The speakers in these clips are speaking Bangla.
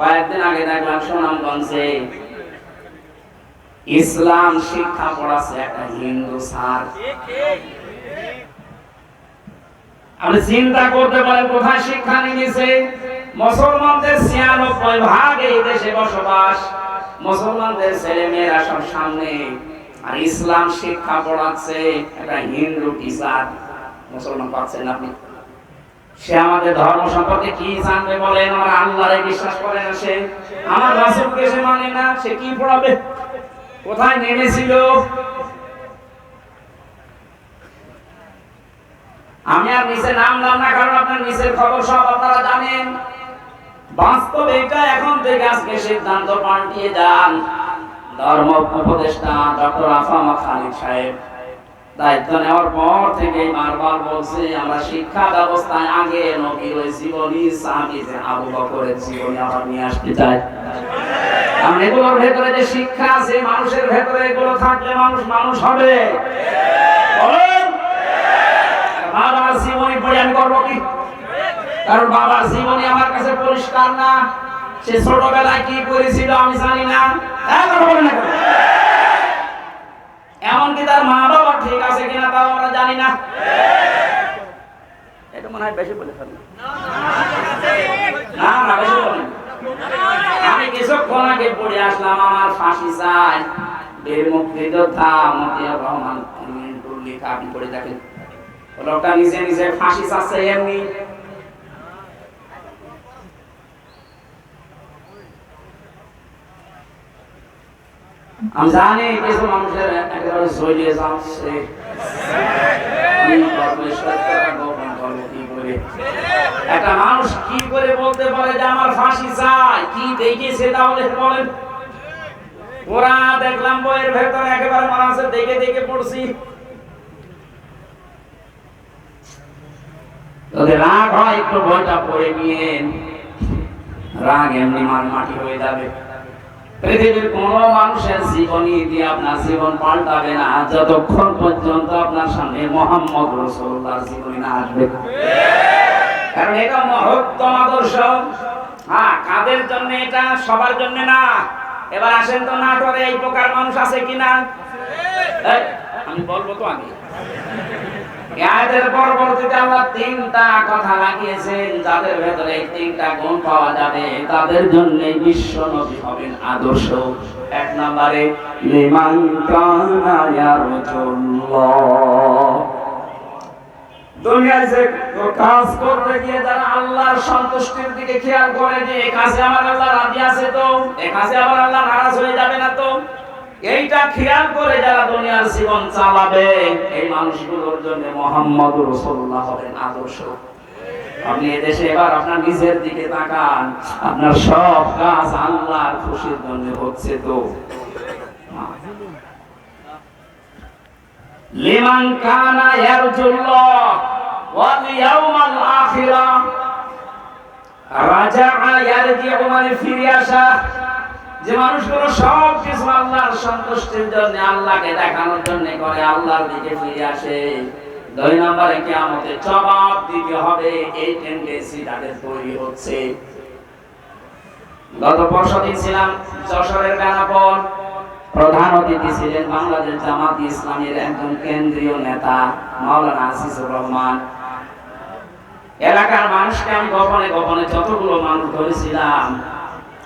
কয়েকদিন আগে দেখলাম সুনামগঞ্জে ইসলাম শিক্ষা পড়াচ্ছে একটা হিন্দু স্যার। আপনি চিন্তা করতে পারেন কোথায় শিক্ষা নিয়েছে? মুসলমানদের ছিয়ানব্বই ভাগ এই দেশে বসবাস। মুসলমানদের ছেলে মেয়েরা সব সামনে। আর ইসলাম শিক্ষা পড়াচ্ছে একটা হিন্দু টিচার। মুসলমান পাচ্ছেন আপনি? সে আমাদের ধর্ম সম্পর্কে কি জানবে বলেন? আমার আল্লাহরে বিশ্বাস করে না সে। আমার রাসূলকে সে মানে না, সে কি পড়াবে? কোথায় নেমেছিল? আমি আর নিচে নাম দাম না, কারণ আপনার নিচের খবর সব আপনারা জানেন। বাস্তবে এটা এখন থেকে আজকে সিদ্ধান্ত পাল্টিয়ে যান। ধর্ম উপদেষ্টা ডক্টর আফামা খালিদ সাহেব। দায়িত্ব নেওয়ার পর থেকে বারবার বলছে, আমরা শিক্ষা ব্যবস্থায় আগে নবীর ওই জীবনী আবু বকরের জীবনী আবার নিয়ে আসতে চাই কারণ এগুলোর ভেতরে যে শিক্ষা আছে, মানুষের ভেতরে এগুলো থাকলে মানুষ মানুষ হবে। বাবার জীবনী করব কি? কারণ বাবার জীবনী আমার কাছে পরিষ্কার না। সে ছোটবেলায় কি করেছিল আমি জানি না। কথা না? এমনকি তার মা বাবা ঠিক আছে কিনা তাও আমরা জানি না। এটা মনে হয় বেশি বলে ফেললাম না না, বেশি আমি কিছুক্ষণ আগে পড়ে আসলাম, আমার ফাঁসি চাই। বীর মুক্তিযোদ্ধা মতিয়ার রহমান লেখা আপনি পড়ে দেখেন। লোকটা নিজে নিজে ফাঁসি চাচ্ছে এমনি। আমি জানি কিছু মানুষের একেবারে যাচ্ছে? একটা মানুষ কি করে বলতে পারে যে আমার ফাঁসি চাই? কি দেখেছে তাহলে বলেন। ওরা দেখলাম বইয়ের ভেতরে একেবারে দেখে দেখে পড়ছি। রাগ হয়, একটু বইটা পড়ে নিয়ে রাগ এমনি মান মাটি হয়ে যাবে। পৃথিবীর কোন মানুষের জীবনী দিয়ে আপনার জীবন পাল্টাবে না। যতক্ষণ পর্যন্ত আপনার সামনে মোহাম্মদ রসুল্লাহর জীবনী না আসবে। কারণ এটা মহত্তম আদর্শ। হ্যাঁ কাদের জন্য এটা? সবার জন্য না। এবার আসেন তো নাটোরে এই প্রকার মানুষ আছে কিনা? আমি বলব তো আগে। এর পরবর্তীতে আল্লাহ তিনটা কথা লাগিয়েছেন যাদের ভেতরে এই তিনটা গুণ পাওয়া যাবে, তাদের জন্য বিশ্ব নবী হবেন আদর্শ। এক নম্বরে, লিমান কানা ইয়ারজুল্লাহ। দুনিয়ায় যে কাজ করতে গিয়ে যারা আল্লাহর সন্তুষ্টির দিকে খেয়াল করে যে এই কাজে আমার আল্লাহ রাজি আছে তো? এই কাজে আবার আল্লাহ নারাজ হয়ে যাবে না তো? এইটা খেয়াল করে যারা দুনিয়ার জীবন চালাবে, এই মানুষগুলোর জন্য মোহাম্মদ রসুল্লাহ হবেন আদর্শ। আপনি এদেশে এবার আপনার নিজের দিকে তাকান, আপনার সব কাজ আল্লাহর খুশির জন্য হচ্ছে তো। লিমান কানা ইয়ারজুল্লাহ ওয়াল ইয়াউমাল আখিরা, রাজাআ ইয়ারজিউ মানে ফিরে আসা। যে মানুষগুলো সব কিছু আল্লাহর সন্তুষ্টির জন্য আল্লাহকে দেখানোর জন্য করে, আল্লাহর দিকে ফিরে আসে। দুই নম্বরে কিয়ামতে জবাব দিতে হবে, এই টেন্ডেন্সি তাদের তৈরি হচ্ছে। গত পরশুদিন ছিলাম যশোরের বেনাপোল। প্রধান অতিথি ছিলেন বাংলাদেশ জামাত ইসলামের একজন কেন্দ্রীয় নেতা, মাওলানা আসিসুর রহমান। এলাকার মানুষকে আমি গোপনে গোপনে যতগুলো মানুষ ধরেছিলাম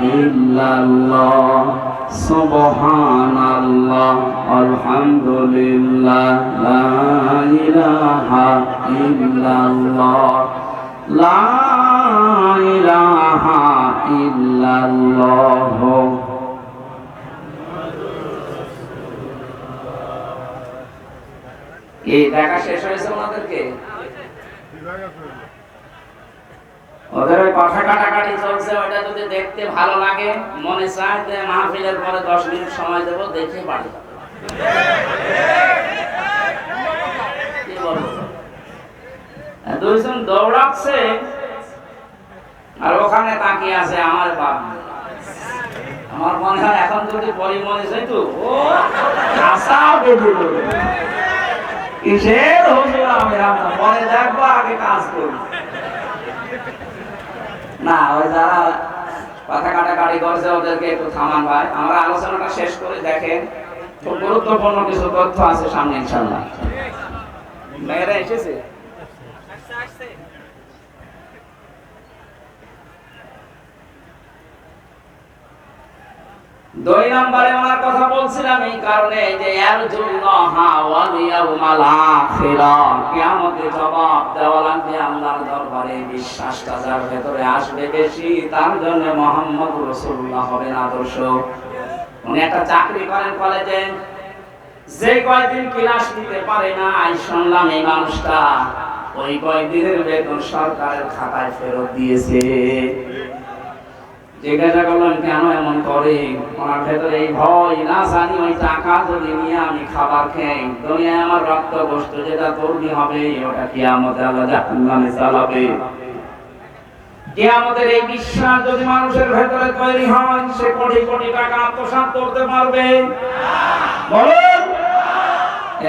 ইল্লাল্লাহ সুবহানাল্লাহ আলহামদুলিল্লাহ লা ইলাহা ইল্লাল্লাহ লা ইলাহা ইল্লাল্লাহ। এই দেখা শেষ হয়েছে ওনাদেরকে? ওদের ওই কথা কাটাকাটি চলছে, ওইটা যদি দেখতে ভালো লাগে, মনে চায়, যে মাহফিলের পরে দশ মিনিট সময় দেবো, দেখে বাড়ি দুইজন দৌড়াচ্ছে, আর ওখানে তাকিয়ে আছে আমার বাপ। আমার মনে হয় এখন যদি পরিমণি তো, ও, আশা কিসের হুজুর আমি পরে দেখব আগে কাজ করব। না, ওই যারা কথা কাটাকাটি করছে, ওদেরকে একটু থামান ভাই। আমরা আলোচনাটা শেষ করে দেখেন, খুব গুরুত্বপূর্ণ কিছু তথ্য আছে সামনে ইনশাল্লাহ মেয়েরা এসেছে? দুই নম্বরে ওনার কথা বলছিলাম এই কারণে যে ইয়ারজুল্লাহা ওয়াল ইয়াউমাল আখিরা। কিয়ামতে জবাব দেওয়া লাগবে আল্লাহর দরবারে, বিশ্বাসটা যার ভেতরে আসবে বেশি, তার জন্য মোহাম্মদ রাসূলুল্লাহ হবেন আদর্শ। উনি একটা চাকরি করেন কলেজে, যে কয়দিন ক্লাস নিতে পারে না শুনলাম এই মানুষটা ওই কয়দিনের বেতন সরকারের খাতায় ফেরত দিয়েছে। কেন এমন করে ওনার ভেতরে এই ভয়, না জানি ওই টাকা যদি নিয়ে আমি খাবার খাই আমার রক্ত গোষ্ঠ যেটা হবে, ওটা কিয়ামতে আল্লাহ জাহান্নামে চালাবে। এই বিশ্বাস যদি মানুষের ভেতরে তৈরি হয়, সে কোটি কোটি টাকা আত্মসাৎ করতে পারবে। বলুন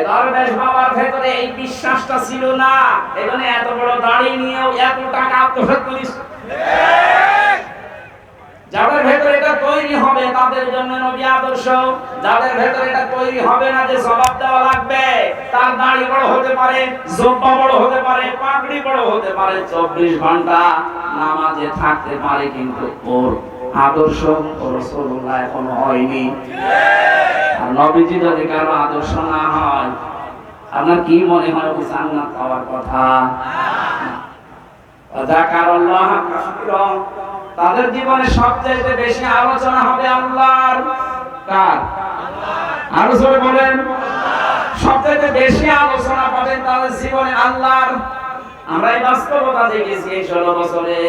দরবেশ বাবার ভেতরে এই বিশ্বাসটা ছিল না? এখানে এত বড় দাড়ি নিয়েও এত টাকা আত্মসাৎ করিস। যাদের ভেতরে এটা তৈরি হবে তাদের জন্য নবী আদর্শ। যাদের ভেতরে এটা তৈরি হবে না যে জবাব দেওয়া লাগবে তার দাড়ি বড় হতে পারে জব্বা বড় হতে পারে পাগড়ি বড় হতে পারে চব্বিশ ঘণ্টা নামাজে থাকতে পারে কিন্তু ওর আদর্শ রসুল্লাহ এখনও হয়নি। আর নবীজি যদি কারও আদর্শ না হয় আপনার কি মনে হয় ও জান্নাত পাওয়ার কথা? যাকারাল্লাহ কাসীরা। তাদের জীবনে সবচেয়ে বেশি আলোচনা হবে আল্লাহর কার? আরও জোরে বলেন। সবচেয়ে বেশি আলোচনা পাবেন তাদের জীবনে আল্লাহর। আমরা এই বাস্তবতা দেখেছি এই ষোলো বছরে।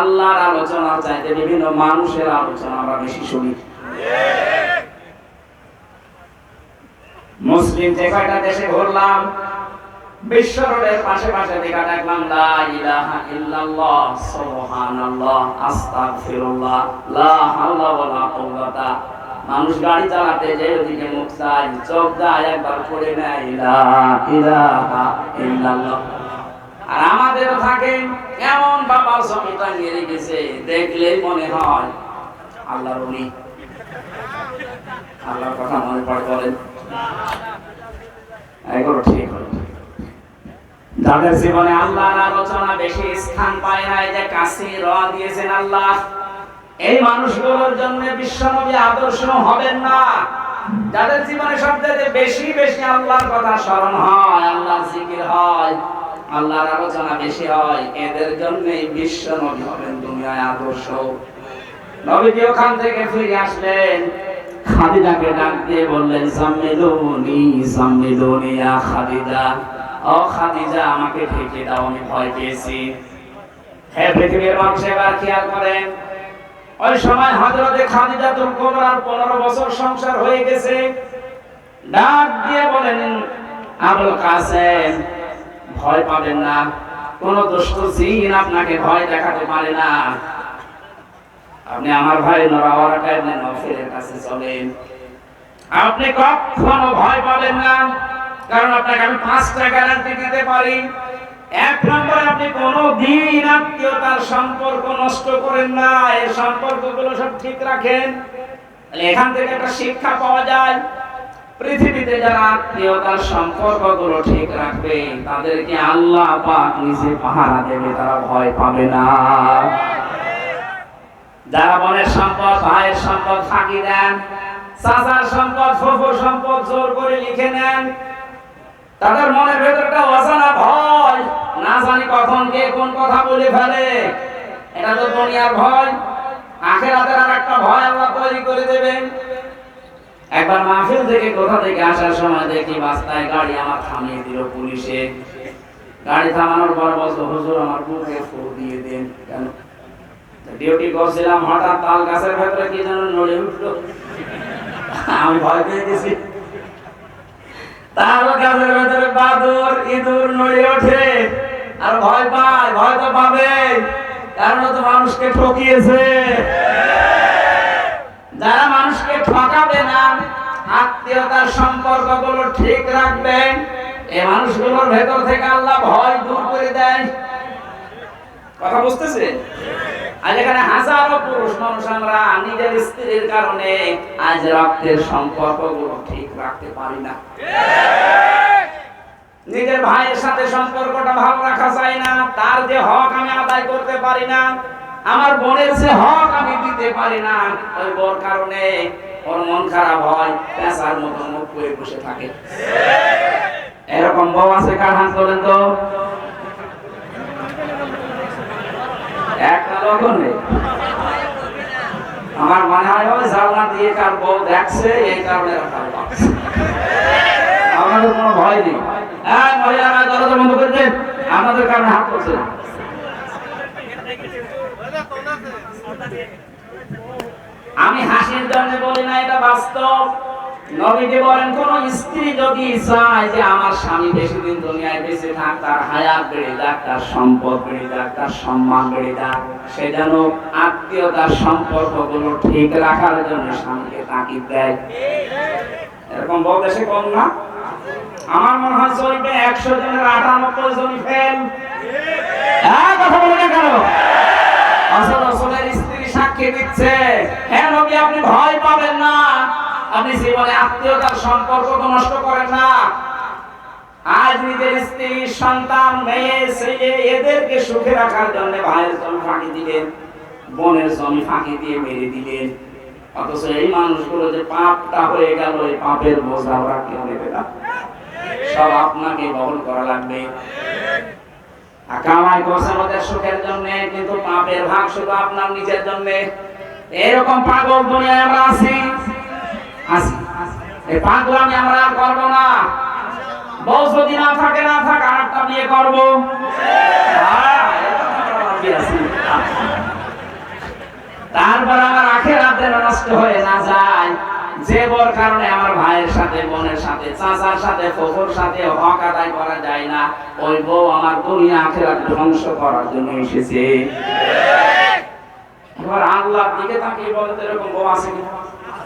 আল্লাহর আলোচনা চাইতে বিভিন্ন মানুষের আলোচনা আমরা বেশি শুনি। মুসলিম যে কয়টা দেশে ঘুরলাম পাশে পাশে দেখা দেখলাম লা ইলাহা ইল্লাল্লাহ, সুবহানাল্লাহ, আস্তাগফিরুল্লাহ, লা হাওলা ওয়ালা কুওয়াতা। মানুষ গাড়ি চালাতে যে ওদিকে মুখ চাই চোখ যায়, একবার পড়ে নেয়, লা ইলাহা ইল্লাল্লাহ। আর আমাদেরও থাকে এমন বাবা জমিটা নিয়ে রেখেছে, দেখলেই মনে হয় আল্লাহর উনি আল্লাহর কথা মনে পড়ে বলেন। এগুলো ঠিক হলো। যাদের জীবনে আল্লাহর আলোচনা বেশি স্থান পায় না এই যে কাশি র দিয়েছেন আল্লাহ। এই মানুষগুলোর জন্য বিশ্বনবী আদর্শ হবেন না। যাদের জীবনে সবচেয়ে বেশি বেশি আল্লাহর কথা স্মরণ হয়, আল্লাহর জিকির হয়, আল্লাহর আলোচনা বেশি হয়, এদের জন্যই বিশ্ব নবী হবেন দুনিয়ায় আদর্শ। নবী নবীজি ওখান থেকে ফিরে আসলেন। খাদিজাকে ডাক দিয়ে বললেন সাম্মিলুনি সাম্মিলুনি ইয়া খাদিজা। ও খাদিজা, আমাকে ঢেকে দাও, আমি ভয় পেয়েছি। হে পৃথিবীর মানুষ, এবার খেয়াল করেন, ওই সময় হযরতে খাদিজা তুল কোবরার 15 বছর সংসার হয়ে গেছে। ডাক দিয়ে বলেন, আবুল কাসেম, ভয় পাবেন না, কোন দুষ্ট জিন আপনাকে ভয় দেখাতে পারে না। আপনি আমার ভাই নরাওয়ারা কাছে চলেন। আপনি কখনো ভয় পাবেন না। কারণ আপনাকে আমি পাঁচটা গ্যারান্টি দিতে পারি। এক নম্বরে আপনি কোনো দিন আত্মীয়তার সম্পর্ক নষ্ট করেন না। এর সম্পর্কগুলো সব ঠিক রাখেন। এখান থেকে একটা শিক্ষা পাওয়া যায়। পৃথিবীতে যারা আত্মীয়তার সম্পর্কগুলো ঠিক রাখবে, তাদেরকে আল্লাহ পাক নিজে পাহারা দেবে, তারা ভয় পাবে না। যারা বনের সম্পদ, ভাইয়ের সম্পদ ফাঁকি দেন, চাচার সম্পদ, ফুফুর সম্পদ জোর করে লিখে নেন তাদের মনের ভেতরটা অজানা ভয়। না জানি কখন কে কোন কথা বলে ফেলে। এটা তো দুনিয়ার ভয়। আখেরাতের আর একটা ভয় আল্লাহ তৈরি করে দেবেন। একবার মাহফিল থেকে কোথা থেকে আসার সময় দেখি রাস্তায় গাড়ি আমার থামিয়ে দিল পুলিশে। গাড়ি থামানোর পর বলতো হুজুর, আমার বুকে ফু দিয়ে দেন কেন? ডিউটি করছিলাম, হঠাৎ তাল গাছের ভেতরে কি যেন নড়ে উঠল। আমি ভয় পেয়ে গেছি। তাল গাছের ভেতরে বাদুর, ইঁদুর নড়ে ওঠে। আর ভয় পায়, ভয় তো পাবে কারণ তো মানুষকে ঠকিয়েছে। যারা মানুষকে ঠকাবে না, আত্মীয়তার সম্পর্কগুলো ঠিক রাখবেন এই মানুষগুলোর ভেতর থেকে আল্লাহ ভয় দূর করে দেয়। কথা বুঝতেছে? এখানে হাজারো পুরুষ মানুষ আমরা নিজের স্ত্রীর কারণে আজ রক্তের ঠিক রাখতে পারি না। নিজের ভাইয়ের সাথে সম্পর্কটা ভালো রাখা যায় না, তার যে হক আমি আদায় করতে পারি না, আমার বোনের যে হক আমি দিতে পারি না, ওই বোর কারণে ওর মন খারাপ হয়, পেঁচার মতো মুখ করে বসে থাকে। এরকম বউ আছে কার হাত তোলেন তো? আমার মনে হয় ওই জানলা দিয়ে কার বউ দেখছে, এই কারণে আমাদের কোনো ভয় নেই। হ্যাঁ আমি হাসির জন্য বলি না, এটা বাস্তব। নবীজি বলেন, কোন স্ত্রী যদি চায় যে আমার স্বামী বেশি দিন দুনিয়ায় বেঁচে থাক, তার হায়াত বেড়ে যাক, তার সম্পদ বেড়ে যাক, তার সম্মান বেড়ে যাক, সে যেন আত্মীয়তার সম্পর্কগুলো ঠিক রাখার জন্য স্বামীকে তাকিদ দেয়। এরকম বউ দেশে কম না। আমার মনে হয় চলবে একশো জনের আটানব্বই জন ফেল কথা বলে না কেন? আসল স্ত্রী সাক্ষী দিচ্ছে। আপনি জীবনে আত্মীয়তার সম্পর্ক তো নষ্ট করেন না। আজ নিজের স্ত্রী, সন্তান, মেয়ে, ছেলে, এদেরকে সুখে রাখার জন্য ভাইয়ের জমি ফাঁকি দিলেন, বোনের জমি ফাঁকি দিয়ে মেরে দিলেন। অথচ এই মানুষগুলো যে পাপটা হয়ে গেল, এই পাপের বোঝা ওরা কেউ নেবে না। সব আপনাকে বহন করা লাগবে। কামাই সুখের জন্য, কিন্তু পাপের ভাগ শুধু আপনার নিজের জন্য। এরকম পাগল দুনিয়ায় আমরা আছি। এই পাগলামি আমরা আর করব না। বউ যদি না থাকে, না থাক আর একটা বিয়ে করব। তারপর আমার আখের নষ্ট হয়ে না যায়। কারণে আমার ভাইয়ের সাথে, বোনের সাথে, চাচার সাথে, ফোফর সাথে হক আদায় করা যায় না। ওই বউ আমার দুনিয়া ধ্বংস করার জন্য এসেছে। এবার আল্লাহর দিকে তাকিয়ে বলে তো এরকম বউ আছে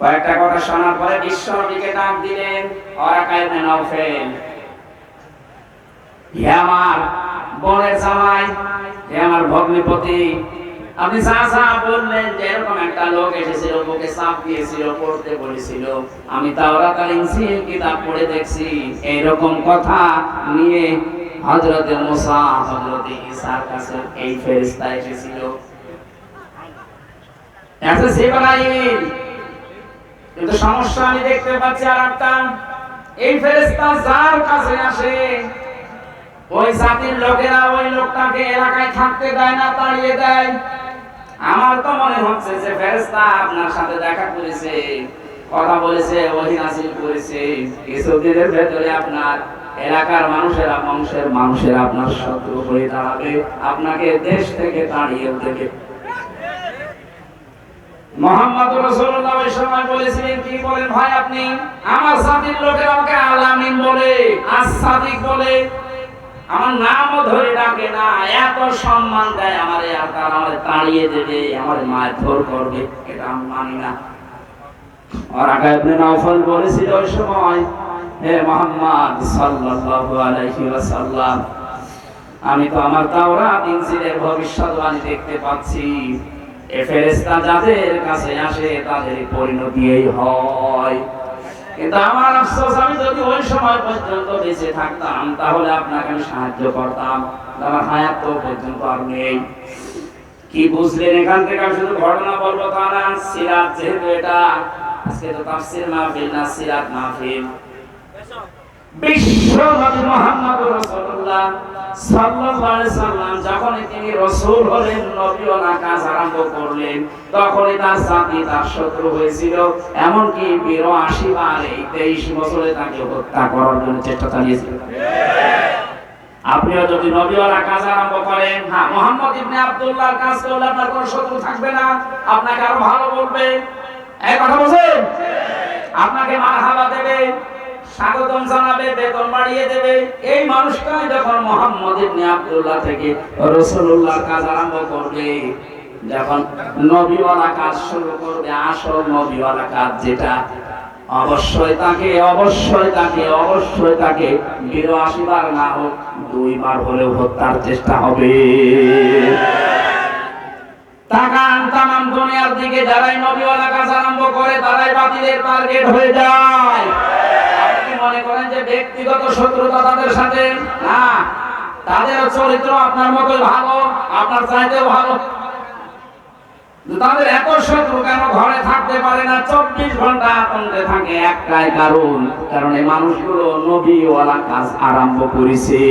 কয়েকটা কথা শোনার পরে দিলেন আমার বোনের জামাই আমার ভগ্নিপতি, আপনি বললেন যে এরকম একটা লোক এসেছিল বুকে চাপ দিয়েছিল, পড়তে বলেছিল। আমি তাওরাত আর ইনজিল কিতাব পড়ে দেখছি, এইরকম কথা নিয়ে হযরতে ঈসার কাছে এই ফেরেশতা এসেছিল। এসে কিন্তু সমস্যা আমি দেখতে পাচ্ছি আর একটা। এই ফেরেশতা যার কাছে আসে, ওই জাতির লোকেরা ওই লোকটাকে এলাকায় থাকতে দেয় না, তাড়িয়ে দেয়। আমার তো মনে হচ্ছে যে ফেরেশতা আপনার সাথে দেখা করেছে, কথা বলেছে ওহি নাসিল করেছে। কিছুদিনের ভেতরে আপনার এলাকার মানুষেরা বংশের মানুষেরা আপনার শত্রু হয়ে দাঁড়াবে, আপনাকে দেশ থেকে তাড়িয়ে দেবে। মোহাম্মদ ওই সময় বলেছিলেন, কি বলেন ভাই আপনি? আমার আমাকে আলামিন বলে, আসাদিক বলে। আমার ধরে ডাকে না, এত সম্মান দেয় আমারে আমারে তাড়িয়ে দেবে, আমার করবে, এটা আমি মানি না। বলেছিল ওই সময়, হে মোহাম্মদ আমি তো আমার তাওরাত, ইনজিলের ভবিষ্যৎবাণী দেখতে পাচ্ছি। এ ফেরেশতা যাদের কাছে আসে তাদের পরিণতি এই হয়। কিন্তু আমার আফসোস, আমি যদি ওই সময় পর্যন্ত বেঁচে থাকতাম, তাহলে আপনাকে আমি সাহায্য করতাম। আমার হায়াত তো পর্যন্ত আর নেই। কি বুঝলেন এখান থেকে আমি শুধু ঘটনা বলব? তা না সিরাত যেহেতু এটা, আজকে তো তাফসীর মাহফিল না, সিরাত মাহফিল। নবী আপনিও যদি নবীওয়ালা কাজ আরম্ভ করেন হ্যাঁ মোহাম্মদ ইবনে কাজ করলে আপনার কোনো শত্রু থাকবে না। আপনাকে আরও ভালো বলবে। এই কথা বলছেন? আপনাকে মারহাবা দেবে। স্বাগতম জানাবে, বেতন বাড়িয়ে দেবে। এই মানুষটাই যখন মোহাম্মদ ইবনে আব্দুল্লাহ থেকে রাসূলুল্লাহর কাজ আরম্ভ করবে, যখন নবীওয়ালা কাজ শুরু করবে, আসল নবীওয়ালা কাজ যেটা, অবশ্যই তাকে অবশ্যই তাকে অবশ্যই তাকে বিরাশি বার না হোক, দুইবার হলেও হত্যার চেষ্টা হবে। তাকান তামাম দুনিয়ার দিকে, যারাই নবীওয়ালা কাজ আরম্ভ করে, তারাই বাতিলের টার্গেট হয়ে যায়। মনে করেন যে ব্যক্তিগত শত্রুতা তাদের সাথে, না, তাদের চরিত্র আপনার মতো ভালো, আপনার চাইতেও ভালো। তাদের এত শত্রু কেন ঘরে থাকতে পারে না? চব্বিশ ঘণ্টা আতঙ্কে থাকে একটাই কারণ কারণ এই মানুষগুলো নবীওয়ালা কাজ আরম্ভ করেছে।